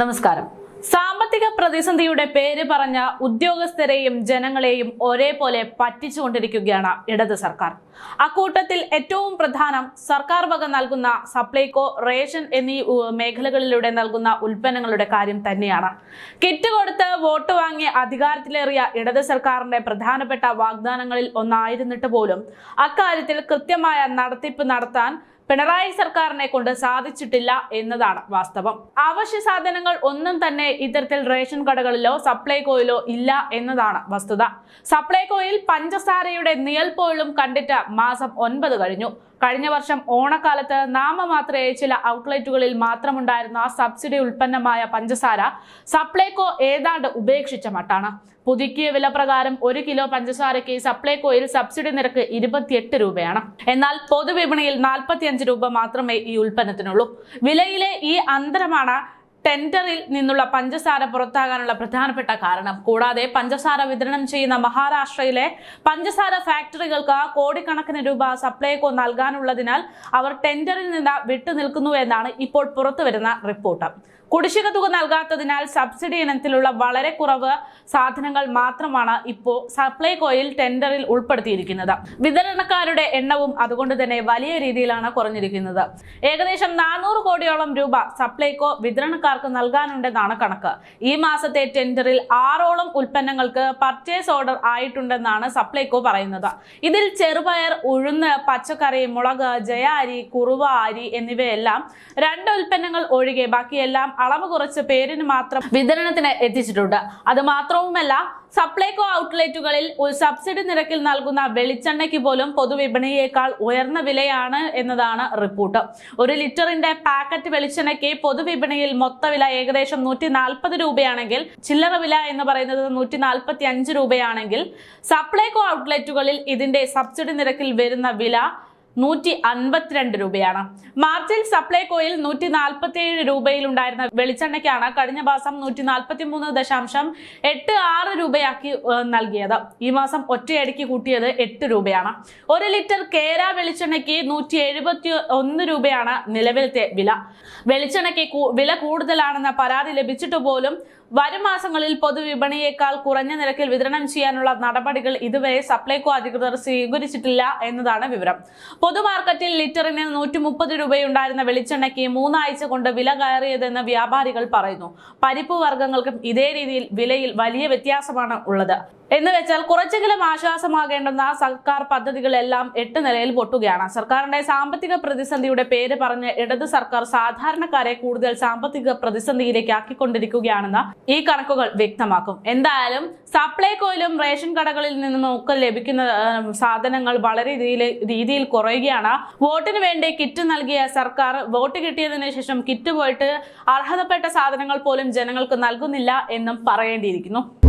നമസ്കാരം. സാമ്പത്തിക പ്രതിസന്ധിയുടെ പേര് പറഞ്ഞ ഉദ്യോഗസ്ഥരെയും ജനങ്ങളെയും ഒരേപോലെ പറ്റിച്ചുകൊണ്ടിരിക്കുകയാണ് ഇടത് സർക്കാർ. അക്കൂട്ടത്തിൽ ഏറ്റവും പ്രധാനം സർക്കാർ വക നൽകുന്ന സപ്ലൈകോ റേഷൻ എന്നീ മേഖലകളിലൂടെ നൽകുന്ന ഉൽപ്പന്നങ്ങളുടെ കാര്യം തന്നെയാണ്. കിറ്റ് കൊടുത്ത് വോട്ട് വാങ്ങി അധികാരത്തിലേറിയ ഇടത് സർക്കാരിന്റെ പ്രധാനപ്പെട്ട വാഗ്ദാനങ്ങളിൽ ഒന്നായിരുന്നിട്ട് പോലും അക്കാര്യത്തിൽ കൃത്യമായ നടത്തിപ്പ് നടത്താൻ പിണറായി സർക്കാരിനെ കൊണ്ട് സാധിച്ചിട്ടില്ല എന്നതാണ് വാസ്തവം. അവശ്യ സാധനങ്ങൾ ഒന്നും തന്നെ ഇത്തരത്തിൽ റേഷൻ കടകളിലോ സപ്ലൈകോയിലോ ഇല്ല എന്നതാണ് വസ്തുത. സപ്ലൈകോയിൽ പഞ്ചസാരയുടെ നിഴൽ കണ്ടിട്ട് മാസം ഒൻപത് കഴിഞ്ഞു. കഴിഞ്ഞ വർഷം ഓണക്കാലത്ത് നാമമാത്രയെ ചില ഔട്ട്ലെറ്റുകളിൽ മാത്രമുണ്ടായിരുന്ന സബ്സിഡി ഉൽപ്പന്നമായ പഞ്ചസാര സപ്ലൈകോ ഏതാണ്ട് ഉപേക്ഷിച്ച മട്ടാണ്. പുതുക്കിയ വില പ്രകാരം ഒരു കിലോ പഞ്ചസാരയ്ക്ക് സപ്ലൈകോയിൽ സബ്സിഡി നിരക്ക് ഇരുപത്തിയെട്ട് രൂപയാണ്. എന്നാൽ പൊതുവിപണിയിൽ നാൽപ്പത്തിയഞ്ച് രൂപ മാത്രമേ ഈ ഉൽപ്പന്നത്തിനുള്ളൂ. വിലയിലെ ഈ അന്തരമാണ് ടെൻഡറിൽ നിന്നുള്ള പഞ്ചസാര പുറത്താകാനുള്ള പ്രധാനപ്പെട്ട കാരണം. കൂടാതെ പഞ്ചസാര വിതരണം ചെയ്യുന്ന മഹാരാഷ്ട്രയിലെ പഞ്ചസാര ഫാക്ടറികൾക്ക് കോടിക്കണക്കിന് രൂപ സപ്ലൈകോ നൽകാനുള്ളതിനാൽ അവർ ടെൻഡറിൽ നിന്ന് വിട്ടുനിൽക്കുന്നു എന്നാണ് ഇപ്പോൾ പുറത്തുവരുന്ന റിപ്പോർട്ട്. കുടിശ്ശിക തുക നൽകാത്തതിനാൽ സബ്സിഡി ഇനത്തിലുള്ള വളരെ കുറവ് സാധനങ്ങൾ മാത്രമാണ് ഇപ്പോൾ സപ്ലൈകോയിൽ ടെൻഡറിൽ ഉൾപ്പെടുത്തിയിരിക്കുന്നത്. വിതരണക്കാരുടെ എണ്ണവും അതുകൊണ്ട് തന്നെ വലിയ രീതിയിലാണ് കുറഞ്ഞിരിക്കുന്നത്. ഏകദേശം നാനൂറ് കോടിയോളം രൂപ സപ്ലൈകോ വിതരണക്കാർക്ക് നൽകാനുണ്ടെന്നാണ് കണക്ക്. ഈ മാസത്തെ ടെൻഡറിൽ ആറോളം ഉൽപ്പന്നങ്ങൾക്ക് പർച്ചേസ് ഓർഡർ ആയിട്ടുണ്ടെന്നാണ് സപ്ലൈകോ പറയുന്നത്. ഇതിൽ ചെറുപയർ ഉഴുന്ന് പച്ചക്കറി മുളക് ജയ അരി കുറുവ അരി എന്നിവയെല്ലാം രണ്ട് ഉൽപ്പന്നങ്ങൾ ഒഴികെ ബാക്കിയെല്ലാം അളവ് കുറച്ച് പേരിന് മാത്രം വിതരണത്തിന് എത്തിച്ചിട്ടുണ്ട്. അത് മാത്രവുമല്ല സപ്ലൈകോ ഔട്ട്ലെറ്റുകളിൽ ഒരു സബ്സിഡി നിരക്കിൽ നൽകുന്ന വെളിച്ചെണ്ണയ്ക്ക് പോലും പൊതുവിപണിയേക്കാൾ ഉയർന്ന വിലയാണ് എന്നതാണ് റിപ്പോർട്ട്. ഒരു ലിറ്ററിന്റെ പാക്കറ്റ് വെളിച്ചെണ്ണയ്ക്ക് പൊതുവിപണിയിൽ മൊത്തവില ഏകദേശം നൂറ്റി നാൽപ്പത് രൂപയാണെങ്കിൽ ചില്ലറ വില എന്ന് പറയുന്നത് നൂറ്റി നാൽപ്പത്തി അഞ്ച് രൂപയാണെങ്കിൽ സപ്ലൈകോ ഔട്ട്ലെറ്റുകളിൽ ഇതിന്റെ സബ്സിഡി നിരക്കിൽ വരുന്ന വില നൂറ്റി അൻപത്തിരണ്ട് രൂപയാണ്. മാർച്ചിൽ സപ്ലൈകോയിൽ നൂറ്റി നാൽപ്പത്തി ഏഴ് രൂപയിൽ ഉണ്ടായിരുന്ന വെളിച്ചെണ്ണയ്ക്കാണ് കഴിഞ്ഞ മാസം നൂറ്റി നാൽപ്പത്തി മൂന്ന് ദശാംശം എട്ട് ആറ് രൂപയാക്കി നൽകിയത്. ഈ മാസം ഒറ്റയടിക്ക് കൂട്ടിയത് എട്ട് രൂപയാണ്. ഒരു ലിറ്റർ കേര വെളിച്ചെണ്ണയ്ക്ക് നൂറ്റി എഴുപത്തി ഒന്ന് രൂപയാണ് നിലവിലത്തെ വില. വെളിച്ചെണ്ണയ്ക്ക് വില കൂടുതലാണെന്ന പരാതി ലഭിച്ചിട്ട് പോലും വരും മാസങ്ങളിൽ പൊതുവിപണിയേക്കാൾ കുറഞ്ഞ നിരക്കിൽ വിതരണം ചെയ്യാനുള്ള നടപടികൾ ഇതുവരെ സപ്ലൈകോ അധികൃതർ സ്വീകരിച്ചിട്ടില്ല എന്നതാണ് വിവരം. പൊതുമാർക്കറ്റിൽ ലിറ്ററിന് നൂറ്റി മുപ്പത് രൂപയുണ്ടായിരുന്ന വെളിച്ചെണ്ണയ്ക്ക് മൂന്നാഴ്ച കൊണ്ട് വില കയറിയതെന്ന് വ്യാപാരികൾ പറയുന്നു. പരിപ്പ് വർഗങ്ങൾക്കും ഇതേ രീതിയിൽ വിലയിൽ വലിയ വ്യത്യാസമാണ് ഉള്ളത്. എന്ന് വെച്ചാൽ കുറച്ചെങ്കിലും ആശ്വാസമാകേണ്ടുന്ന സർക്കാർ പദ്ധതികളെല്ലാം എട്ട് നിലയിൽ പൊട്ടുകയാണ്. സർക്കാരിന്റെ സാമ്പത്തിക പ്രതിസന്ധിയുടെ പേര് പറഞ്ഞ് ഇടത് സർക്കാർ സാധാരണക്കാരെ കൂടുതൽ സാമ്പത്തിക പ്രതിസന്ധിയിലേക്ക് ആക്കിക്കൊണ്ടിരിക്കുകയാണെന്ന് ഈ കണക്കുകൾ വ്യക്തമാക്കും. എന്തായാലും സപ്ലൈകോയിലും റേഷൻ കടകളിൽ നിന്നും ഒക്കെ ലഭിക്കുന്ന സാധനങ്ങൾ വളരെ രീതിയിൽ- കുറയുകയാണ്. വോട്ടിന് വേണ്ടി കിറ്റ് നൽകിയ സർക്കാർ വോട്ട് കിട്ടിയതിനു ശേഷം കിറ്റ് പോയിട്ട് അർഹതപ്പെട്ട സാധനങ്ങൾ പോലും ജനങ്ങൾക്ക് നൽകുന്നില്ല എന്നും പറയേണ്ടിയിരിക്കുന്നു.